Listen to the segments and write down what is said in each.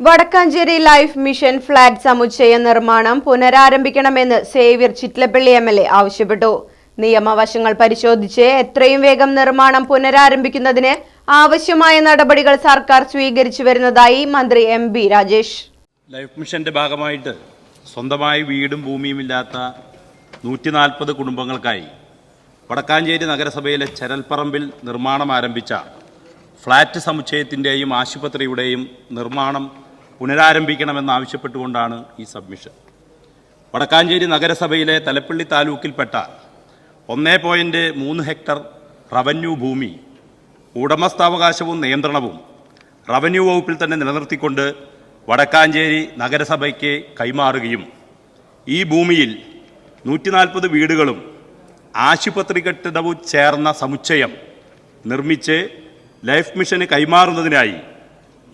Wadakkanchery life mission flat സമുച്ചയ നിർമ്മാണം പുനരാരംഭിക്കണമെന്ന് Xavier Chittilappilly M L A ആവശ്യപ്പെട്ടു. നിയമവശങ്ങൾ പരിശോധിച്ച് എത്രയും വേഗം നിർമ്മാണം പുനരാരംഭിക്കുന്നതിന് ആവശ്യമായ നടപടികൾ സർക്കാർ സ്വീകരിച്ചു വരുന്നതായി മന്ത്രി എം ബി രാജേഷ്. ലൈഫ് മിഷന്റെ ഭാഗമായിട്ട് സ്വന്തമായി വീടും ഭൂമിയും ഇല്ലാത്ത നൂറ്റി നാൽപ്പത് കുടുംബങ്ങൾക്കായി വടക്കാഞ്ചേരി നഗരസഭയിലെ ചരൽപ്പറമ്പിൽ നിർമ്മാണം ആരംഭിച്ച ഫ്ളാറ്റ് സമുച്ചയത്തിന്റെയും ആശുപത്രിയുടെയും നിർമ്മാണം പുനരാരംഭിക്കണമെന്നാവശ്യപ്പെട്ടുകൊണ്ടാണ് ഈ സബ്മിഷൻ. വടക്കാഞ്ചേരി നഗരസഭയിലെ തലപ്പള്ളി താലൂക്കിൽപ്പെട്ട ഒന്നേ പോയിന്റ് മൂന്ന് ഹെക്ടർ റവന്യൂ ഭൂമി ഉടമസ്ഥാവകാശവും നിയന്ത്രണവും റവന്യൂ വകുപ്പിൽ തന്നെ നിലനിർത്തിക്കൊണ്ട് വടക്കാഞ്ചേരി നഗരസഭയ്ക്ക് കൈമാറുകയും ഈ ഭൂമിയിൽ നൂറ്റി നാൽപ്പത് വീടുകളും ആശുപത്രി കെട്ടിടവും ചേർന്ന സമുച്ചയം നിർമ്മിച്ച് ലൈഫ് മിഷന് കൈമാറുന്നതിനായി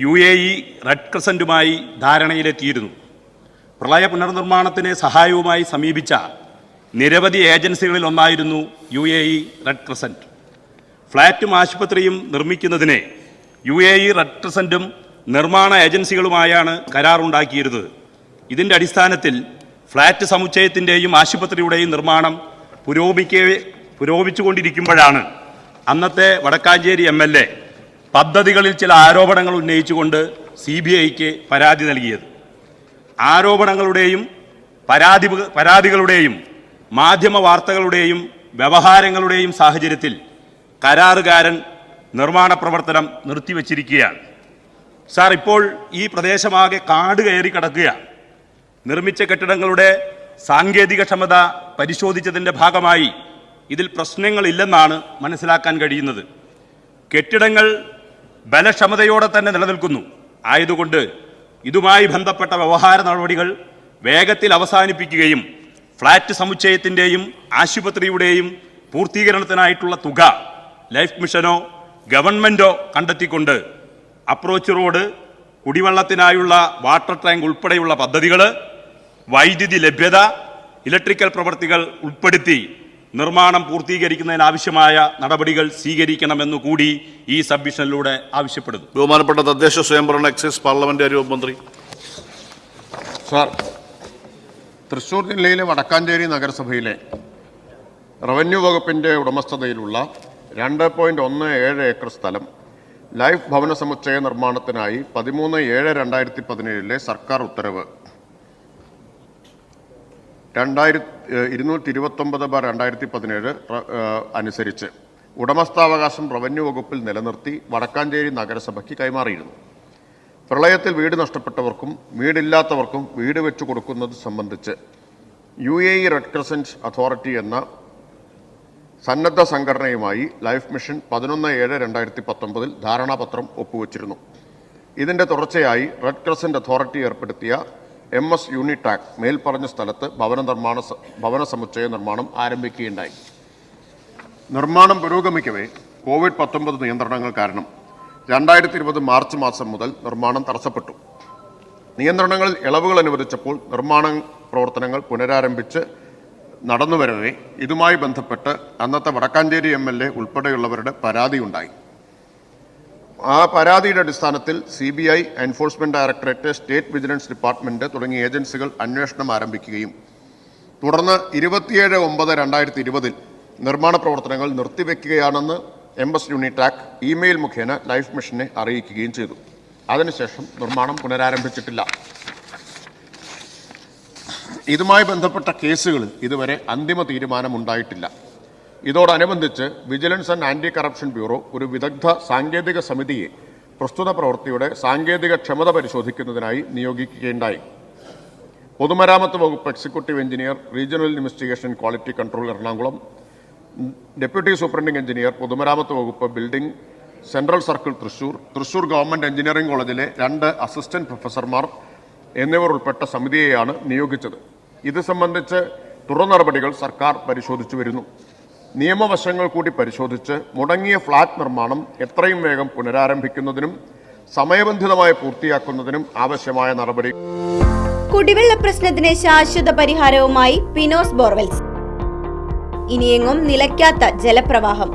യു എ ഇ റെഡ് ക്രസന്റുമായി ധാരണയിലെത്തിയിരുന്നു. പ്രളയ പുനർനിർമ്മാണത്തിന് സഹായവുമായി സമീപിച്ച നിരവധി ഏജൻസികളിൽ ഒന്നായിരുന്നു U A E red crescent ഫ്ളാറ്റും ആശുപത്രിയും നിർമ്മിക്കുന്നതിന് യു എ ഇ റെഡ് ക്രസന്റും നിർമ്മാണ ഏജൻസികളുമായാണ് കരാറുണ്ടാക്കിയിരുന്നത്. ഇതിന്റെ അടിസ്ഥാനത്തിൽ ഫ്ളാറ്റ് സമുച്ചയത്തിന്റെയും ആശുപത്രിയുടെയും നിർമ്മാണം പുരോഗമിക്കേ പുരോഗമിച്ചുകൊണ്ടിരിക്കുമ്പോഴാണ് അന്നത്തെ വടക്കാഞ്ചേരി എം എൽ എ പദ്ധതികളിൽ ചില ആരോപണങ്ങൾ ഉന്നയിച്ചുകൊണ്ട് സി ബി ഐക്ക് പരാതി നൽകിയത്. ആരോപണങ്ങളുടെയും പരാതി പരാതികളുടെയും മാധ്യമ വാർത്തകളുടെയും വ്യവഹാരങ്ങളുടെയും സാഹചര്യത്തിൽ കരാറുകാരൻ നിർമ്മാണ പ്രവർത്തനം നിർത്തിവച്ചിരിക്കുകയാണ്. സാർ ഇപ്പോൾ ഈ പ്രദേശമാകെ കാട് കയറി കിടക്കുകയാണ്. നിർമ്മിച്ച കെട്ടിടങ്ങളുടെ സാങ്കേതിക ക്ഷമത പരിശോധിച്ചതിന്റെ ഭാഗമായി ഇതിൽ പ്രശ്നങ്ങളില്ലെന്നാണ് മനസ്സിലാക്കാൻ കഴിയുന്നത്. കെട്ടിടങ്ങൾ ബലക്ഷമതയോടെ തന്നെ നിലനിൽക്കുന്നു. ആയതുകൊണ്ട് ഇതുമായി ബന്ധപ്പെട്ട വ്യവഹാര നടപടികൾ വേഗത്തിൽ അവസാനിപ്പിക്കുകയും ഫ്ളാറ്റ് സമുച്ചയത്തിന്റെയും ആശുപത്രിയുടെയും പൂർത്തീകരണത്തിനായിട്ടുള്ള തുക ലൈഫ് മിഷനോ ഗവൺമെന്റോ കണ്ടെത്തിക്കൊണ്ട് അപ്രോച്ച് റോഡ് കുടിവെള്ളത്തിനായുള്ള വാട്ടർ ടാങ്ക് ഉൾപ്പെടെയുള്ള പദ്ധതികൾ വൈദ്യുതി ലഭ്യത ഇലക്ട്രിക്കൽ പ്രവർത്തികൾ ഉൾപ്പെടുത്തി നിർമ്മാണം പൂർത്തീകരിക്കുന്നതിനാവശ്യമായ നടപടികൾ സ്വീകരിക്കണമെന്ന് കൂടി ഈ സബ്മിഷനിലൂടെ ആവശ്യപ്പെടുന്നു. ബഹുമാനപ്പെട്ട തദ്ദേശ സ്വയംഭരണ എക്സൈസ് പാർലമെന്റ് മന്ത്രി. സാർ തൃശ്ശൂർ ജില്ലയിലെ വടക്കാഞ്ചേരി നഗരസഭയിലെ റവന്യൂ വകുപ്പിന്റെ ഉടമസ്ഥതയിലുള്ള രണ്ട് പോയിന്റ് ഒന്ന് ഏഴ് ഏക്കർ സ്ഥലം ലൈഫ് ഭവന സമുച്ചയ നിർമ്മാണത്തിനായി പതിമൂന്ന് ഏഴ് രണ്ടായിരത്തി പതിനേഴിലെ സർക്കാർ ഉത്തരവ്. രണ്ടായിരത്തി ഇരുന്നൂറ്റി ഇരുപത്തൊമ്പത് ബാർ രണ്ടായിരത്തി പതിനേഴ് അനുസരിച്ച് ഉടമസ്ഥാവകാശം റവന്യൂ വകുപ്പിൽ നിലനിർത്തി വടക്കാഞ്ചേരി നഗരസഭയ്ക്ക് കൈമാറിയിരുന്നു. പ്രളയത്തിൽ വീട് നഷ്ടപ്പെട്ടവർക്കും വീടില്ലാത്തവർക്കും വീട് വെച്ചു കൊടുക്കുന്നത് സംബന്ധിച്ച് U A E red crescent authority എന്ന സന്നദ്ധ സംഘടനയുമായി ലൈഫ് മിഷൻ പതിനൊന്ന് ഏഴ് രണ്ടായിരത്തി പത്തൊമ്പതിൽ ധാരണാപത്രം ഒപ്പുവച്ചിരുന്നു. ഇതിന്റെ തുടർച്ചയായി റെഡ് ക്രസന്റ് അതോറിറ്റി ഏർപ്പെടുത്തിയ എം എസ് യൂണിടാക് മേൽപ്പറഞ്ഞ സ്ഥലത്ത് ഭവന നിർമ്മാണ ഭവന സമുച്ചയ നിർമ്മാണം ആരംഭിക്കുകയുണ്ടായി. നിർമ്മാണം പുരോഗമിക്കവേ കോവിഡ് പത്തൊമ്പത് നിയന്ത്രണങ്ങൾ കാരണം രണ്ടായിരത്തി ഇരുപത് മാർച്ച് മാസം മുതൽ നിർമ്മാണം തടസ്സപ്പെട്ടു. നിയന്ത്രണങ്ങളിൽ ഇളവുകൾ അനുവദിച്ചപ്പോൾ നിർമ്മാണ പ്രവർത്തനങ്ങൾ പുനരാരംഭിച്ച് നടന്നുവരവേ ഇതുമായി ബന്ധപ്പെട്ട് അന്നത്തെ വടക്കാഞ്ചേരി എം എൽ എ ഉൾപ്പെടെയുള്ളവരുടെ പരാതിയുണ്ടായി. ആ പരാതിയുടെ അടിസ്ഥാനത്തിൽ C B I enforcement directorate state vigilance department തുടങ്ങിയ ഏജൻസികൾ അന്വേഷണം ആരംഭിക്കുകയും തുടർന്ന് ഇരുപത്തിയേഴ് ഒമ്പത് രണ്ടായിരത്തി ഇരുപതിൽ നിർമ്മാണ പ്രവർത്തനങ്ങൾ നിർത്തിവെക്കുകയാണെന്ന് എം എസ് യൂണിടാക് ഇമെയിൽ മുഖേന ലൈഫ് മിഷനെ അറിയിക്കുകയും ചെയ്തു. അതിനുശേഷം നിർമ്മാണം പുനരാരംഭിച്ചിട്ടില്ല. ഇതുമായി ബന്ധപ്പെട്ട കേസുകളിൽ ഇതുവരെ അന്തിമ തീരുമാനമുണ്ടായിട്ടില്ല. ഇതോടനുബന്ധിച്ച് vigilance and anti corruption bureau ഒരു വിദഗ്ധ സാങ്കേതിക സമിതിയെ പ്രസ്തുത പ്രവൃത്തിയുടെ സാങ്കേതിക ക്ഷമത പരിശോധിക്കുന്നതിനായി നിയോഗിക്കുകയുണ്ടായി. പൊതുമരാമത്ത് വകുപ്പ് executive engineer regional investigation quality control Ernakulam deputy superintending engineer പൊതുമരാമത്ത് വകുപ്പ് building central circle Thrissur Thrissur government engineering കോളേജിലെ രണ്ട് അസിസ്റ്റന്റ് പ്രൊഫസർമാർ എന്നിവർ ഉൾപ്പെട്ട സമിതിയെയാണ് നിയോഗിച്ചത്. ഇത് സംബന്ധിച്ച് തുടർ നടപടികൾ സർക്കാർ പരിശോധിച്ചു വരുന്നു. നിയമവശങ്ങൾ കൂടി പരിശോധിച്ച് മുടങ്ങിയ ഫ്ളാറ്റ് നിർമ്മാണം എത്രയും വേഗം പുനരാരംഭിക്കുന്നതിനും സമയബന്ധിതമായി പൂർത്തിയാക്കുന്നതിനും ആവശ്യമായ നടപടി. കുടിവെള്ള പ്രശ്നത്തിന് ശാശ്വത പരിഹാരവുമായി പിനോസ് ബോർവെൽസ്. ഇനിയെങ്ങും നിലയ്ക്കാത്ത ജലപ്രവാഹം.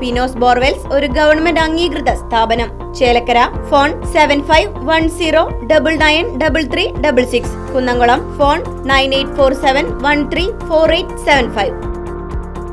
പിനോസ് ബോർവെൽസ് ഒരു ഗവൺമെന്റ് അംഗീകൃത സ്ഥാപനം. Chelakkara phone seven five one zero double nine double three double six. Kunnamkulam phone nine eight four seven one three four eight seven five.